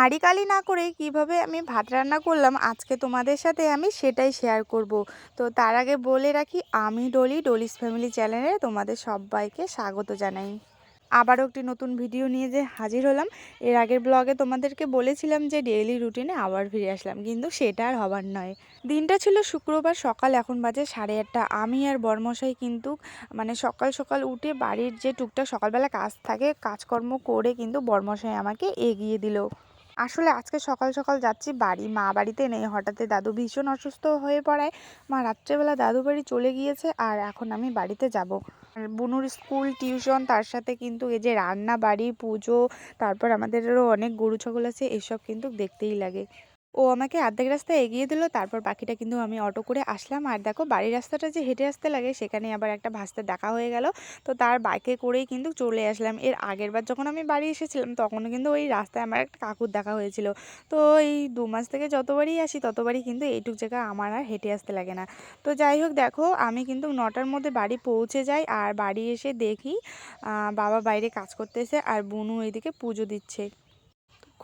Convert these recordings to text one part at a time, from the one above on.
হাঁড়ি কালি না করে কীভাবে আমি ভাত রান্না করলাম, আজকে তোমাদের সাথে আমি সেটাই শেয়ার করব। তো তার আগে বলে রাখি, আমি ডলি, ডলিস ফ্যামিলি চ্যানেলে তোমাদের সবাইকে স্বাগত জানাই। আবারও একটি নতুন ভিডিও নিয়ে যে হাজির হলাম। এর আগের ব্লগে তোমাদেরকে বলেছিলাম যে ডেইলি রুটিনে আবার ফিরে আসলাম, কিন্তু সেটা আর হবার নয়। দিনটা ছিল শুক্রবার, সকাল এখন বাজে সাড়ে আটটা। আমি আর বরমশাই কিন্তু মানে সকাল সকাল উঠে বাড়ির যে টুকটাক সকালবেলা কাজ থাকে, কাজকর্ম করে কিন্তু বরমশাই আমাকে এগিয়ে দিল। আসলে আজকে সকাল সকাল যাচ্ছি বাড়ি। মা বাড়িতে নেই। হঠাৎ দাদু ভীষণ অসুস্থ হয়ে পড়ায়। মা রাত্রেবেলা দাদু বাড়ি চলে গিয়েছে আর এখন আমি বাড়িতে যাব। বুনুর স্কুল, টিউশন, তার সাথে কিন্তু এই যে রান্না বাড়ি পুজো, তারপর আমাদেরও অনেক গরু, ছাগল আছে, এসব কিন্তু দেখতেই লাগে। ও আমাকে অর্ধেক রাস্তায় এগিয়ে দিল, তারপর পাখিটা কিন্তু আমি অটো করে আসলাম। আর দেখো, বাড়ির রাস্তাটা যে হেঁটে আসতে লাগে, সেখানে আবার একটা ভাস্তে দেখা হয়ে গেল। তো তার বাইকে করেই কিন্তু চলে আসলাম। এর আগের বার যখন আমি বাড়ি এসেছিলাম তখন কিন্তু ওই রাস্তায় আমার একটা কাকুর দেখা হয়েছিল। তো এই দু মাস থেকে যতবারই আসি, ততবারই কিন্তু এইটুক জায়গা আমার আর হেঁটে আসতে লাগে না। তো যাই হোক, দেখো, আমি কিন্তু নটার মধ্যে বাড়ি পৌঁছে যাই। আর বাড়ি এসে দেখি বাবা বাইরে কাজ করতেছে, আর বুনু এইদিকে পুজো দিচ্ছে।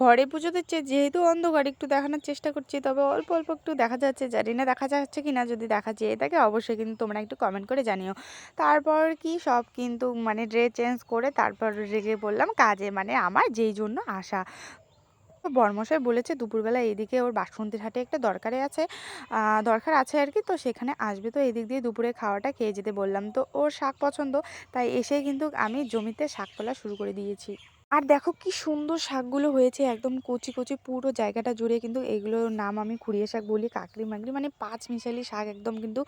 ঘরে পুজো দিচ্ছে যেহেতু অন্ধকার, একটু দেখানোর চেষ্টা করছি, তবে অল্প অল্প একটু দেখা যাচ্ছে, জানি না দেখা যাচ্ছে কি না যদি দেখা যেয়ে থাকে, অবশ্যই কিন্তু তোমরা একটু কমেন্ট করে জানিও। তারপর কি, সব কিন্তু মানে ড্রেস চেঞ্জ করে তারপর রেগে বললাম, কাজে মানে আমার যেই জন্য আসা বর্মশাই বলেছে, দুপুরবেলা এইদিকে ওর বাসন্তীর হাটে একটা দরকারে আছে দরকার আছে আর কি, তো সেখানে আসবে, তো এদিক দিয়ে দুপুরে খাওয়াটা খেয়ে যেতে বললাম। তো ওর শাক পছন্দ, তাই এসে কিন্তু আমি জমিতে শাক তোলা শুরু করে দিয়েছি। আর দেখো কি সুন্দর শাকগুলো হয়েছে, একদম কচি কচি পুরো জায়গাটা জুড়ে কিন্তু এগুলোর নাম আমি খুঁড়িয়ে শাক বলি, কাকড়ি, মাকড়ি মানে পাঁচ মিশালি শাক একদম কিন্তু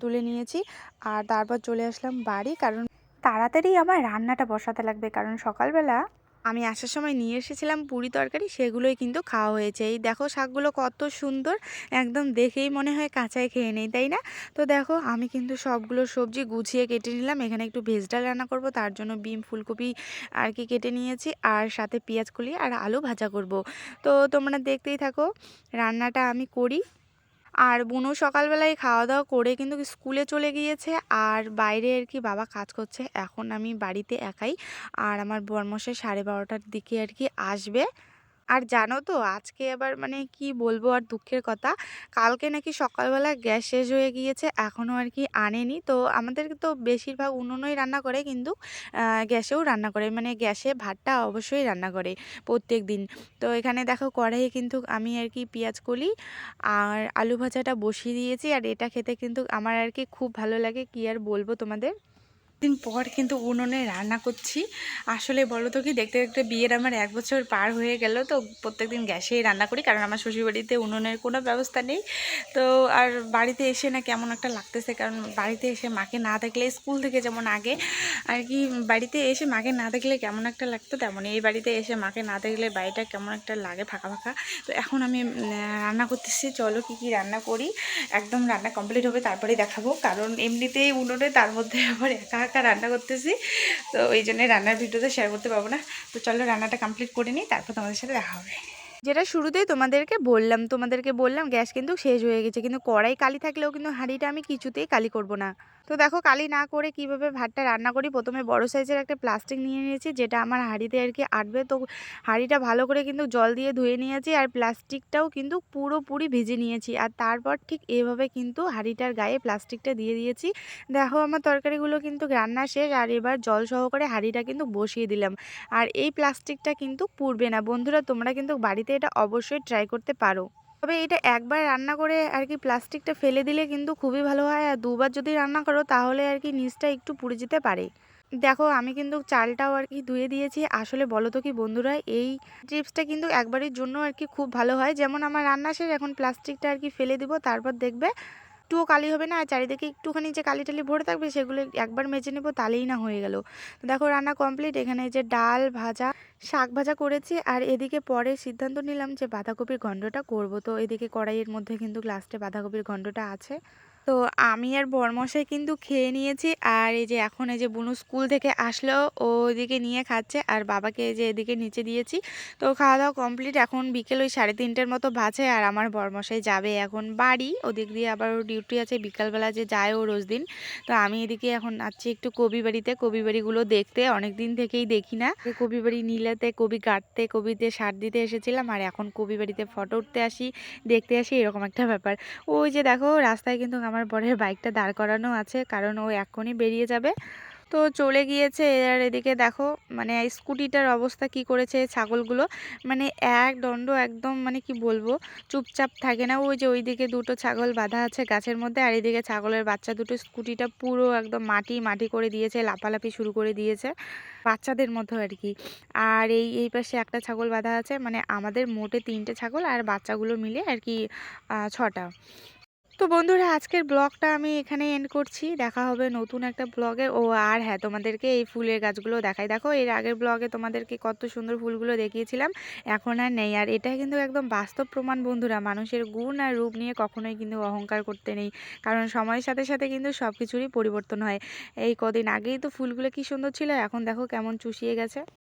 তুলে নিয়েছি। আর তারপর চলে আসলাম বাড়ি, কারণ তাড়াতাড়ি আমার রান্নাটা বসাতে লাগবে, কারণ সকালবেলা আমি আসার সময় নিয়ে এসেছিলাম পুরি তরকারি, সেগুলোই কিন্তু খাওয়া হয়েছে। এই দেখো শাকগুলো কত সুন্দর, একদম দেখেই মনে হয় কাঁচায় খেয়ে নেই, তাই না? তো দেখো আমি কিন্তু সবগুলো সবজি গুছিয়ে কেটে নিলাম। এখানে একটু ভেজ ডাল রান্না করব, তার জন্য বিম, ফুলকপি আর কি কেটে নিয়েছি, আর সাথে পেঁয়াজ কুলি আর আলু ভাজা করব। তো তোমরা দেখতেই থাকো, রান্নাটা আমি করি। আর বুনু সকালবেলায় খাওয়া দাওয়া করে কিন্তু স্কুলে চলে গিয়েছে। আর বাইরে আর কি বাবা কাজ করছে, এখন আমি বাড়িতে একাই। আর আমার বর্মশাই সাড়ে বারোটার দিকে আর কি আসবে। আর জানো তো, আজকে আবার মানে কি বলব আর দুঃখের কথা, কালকে নাকি সকালবেলা গ্যাস শেষ হয়ে গিয়েছে, এখনও আর কি আনেনি। তো আমাদের তো বেশিরভাগ উনুনই রান্না করে, কিন্তু গ্যাসেও রান্না করে। মানে গ্যাসে ভাতটা অবশ্যই রান্না করে প্রত্যেক দিন তো এখানে দেখো কড়াইয়ে কিন্তু আমি আর কি পেঁয়াজ কলি আর আলু ভাজাটা বসিয়ে দিয়েছি। আর এটা খেতে কিন্তু আমার আর কি খুব ভালো লাগে। কি আর বলব তোমাদের? দিন পর কিন্তু উনুনে রান্না করছি। আসলে বলো তো কি, দেখতে দেখতে বিয়ের আমার এক বছর পার হয়ে গেল, তো প্রত্যেক দিন গ্যাসেই রান্না করি, কারণ আমার শ্বশুরবাড়িতে উনুনের কোনো ব্যবস্থা নেই। তো আর বাড়িতে এসে না কেমন একটা লাগতেছে, কারণ বাড়িতে এসে মাকে না দেখলে, স্কুল থেকে যেমন আগে, আর কি বাড়িতে এসে মাকে না দেখলে কেমন একটা লাগতো তেমন এই বাড়িতে এসে মাকে না দেখলে বাড়িটা কেমন একটা লাগে ফাঁকা ফাঁকা। তো এখন আমি রান্না করতেছি, চলো কি কি রান্না করি। একদম রান্না কমপ্লিট হবে তারপরে দেখাবো। কারণ এমনিতেই উনুনে, তার মধ্যে আবার একা একা রান্না করতেছি। তো এই জন্যে রান্নার ভিডিওতে শেয়ার করতে পারব না। তো চলো রান্নাটা কমপ্লিট করে নিই, তারপর তোমাদের সাথে দেখা হবে। যেটা শুরুতেই তোমাদেরকে বললাম তোমাদেরকে বললাম গ্যাস কিন্তু শেষ হয়ে গেছে। কিন্তু কড়াই কালি থাকলেও কিন্তু হাঁড়িটা আমি কিছুতেই কালি করব না। তো দেখো কালি না করে কীভাবে ভাতটা রান্না করি? প্রথমে বড় সাইজের একটা প্লাস্টিক নিয়ে নিয়েছি, যেটা আমার হাঁড়িতে আর কি আটবে। তো হাঁড়িটা ভালো করে কিন্তু জল দিয়ে ধুয়ে নিয়েছি আর প্লাস্টিকটাও কিন্তু পুরোপুরি ভিজে নিয়েছি। আর তারপর ঠিক এভাবে কিন্তু হাঁড়িটার গায়ে প্লাস্টিকটা দিয়ে দিয়েছি। দেখো আমার তরকারিগুলো কিন্তু রান্না শেষ আর এবার জল সহকারে হাঁড়িটা কিন্তু বসিয়ে দিলাম। আর এই প্লাস্টিকটা কিন্তু পুড়বে না। বন্ধুরা, তোমরা কিন্তু বাড়িতে এটা অবশ্যই ট্রাই করতে পারো। তবে এটা একবার রান্না করে আর কি প্লাস্টিকটা ফেলে দিলে কিন্তু খুবই ভালো হয়। আর দুবার যদি রান্না করো তাহলে আর কি নিচটা একটু পুড়ে যেতে পারে। দেখো, আমি কিন্তু চালটাও আর কি ধুয়ে দিয়েছি। আসলে বলো তো কি বন্ধুরা, এই ট্রিপসটা কিন্তু একবারের জন্য আর কি খুব ভালো হয়। যেমন আমার রান্না শেষ, এখন প্লাস্টিকটা আর কি ফেলে দিব, তারপর দেখবে একটুও কালি হবে না, আর চারিদিকে একটুখানি যে কালি টালি ভরে থাকবে সেগুলো একবার মেজে নেব তালেই না হয়ে গেল। দেখো রান্না কমপ্লিট এখানে যে ডাল ভাজা, শাক ভাজা করেছি, আর এদিকে পরে সিদ্ধান্ত নিলাম যে বাঁধাকপির ঘণ্টটা করব। তো এদিকে কড়াইয়ের মধ্যে কিন্তু লাস্টে বাঁধাকপির ঘণ্টটা আছে। তো আমি আর বরমশাই কিন্তু খেয়ে নিয়েছি। আর এই যে এখন এই যে বুনু স্কুল থেকে আসলো, ও ওইদিকে নিয়ে খাচ্ছে। আর বাবাকে এই যে এদিকে নিচে দিয়েছি। তো খাওয়া দাওয়া কমপ্লিট। এখন বিকেল ওই সাড়ে তিনটের মতো বাজে। আর আমার বরমশাই যাবে এখন বাড়ি। ওদিক দিয়ে আবার ওর ডিউটি আছে। বিকালবেলা যে যায় ও রোজ দিন। তো আমি এদিকে এখন আছি একটু কবি বাড়িতে। কবি বাড়িগুলো দেখতে। অনেক দিন থেকেই দেখি না। কবি বাড়ি নীলাতে কবি কাটতে, কবিতে সার দিতে এসেছিলাম। আর এখন কবি বাড়িতে ফটো উঠতে আসি, দেখতে আসি, এরকম একটা ব্যাপার। ওই যে দেখো, রাস্তায় কিন্তু আমার বরের বাইকটা দাঁড় করানো আছে, কারণ ও এখনই বেরিয়ে যাবে। তো চলে গিয়েছে আর এদিকে, দেখো মানে স্কুটিটার অবস্থা কি করেছে ছাগলগুলো। মানে এক দণ্ড একদম মানে কি বলব, চুপচাপ থাকে না। ওই যে ওইদিকে দুটো ছাগল বাঁধা আছে গাছের মধ্যে, আর এদিকে ছাগলের বাচ্চা দুটো স্কুটিটা পুরো একদম মাটি মাটি করে দিয়েছে, লাফালাফি শুরু করে দিয়েছে, বাচ্চাদের মতো আর কি। আর এই এই পাশে একটা ছাগল বাঁধা আছে মানে আমাদের মোটে তিনটে ছাগল আর বাচ্চাগুলো মিলে আর কি ছটা। তো বন্ধুরা, আজকের ব্লগটা আমি এখানে এন্ড করছি। দেখা হবে নতুন একটা ব্লগে। ও, আর হ্যাঁ তোমাদেরকে এই ফুলের গাছগুলো দেখাই। দেখো, এর আগের ব্লগে তোমাদেরকে কত সুন্দর ফুলগুলো দেখিয়েছিলাম। এখন আর নেই। আর এটা কিন্তু একদম বাস্তব প্রমাণ বন্ধুরা, মানুষের গুণ আর রূপ নিয়ে কখনোই কিন্তু অহংকার করতে নেই। কারণ সময়ের সাথে সাথে কিন্তু সব কিছুরই পরিবর্তন হয়। এই কদিন আগেই তো ফুলগুলো কি সুন্দর ছিল, এখন দেখো কেমন চুষিয়ে গেছে।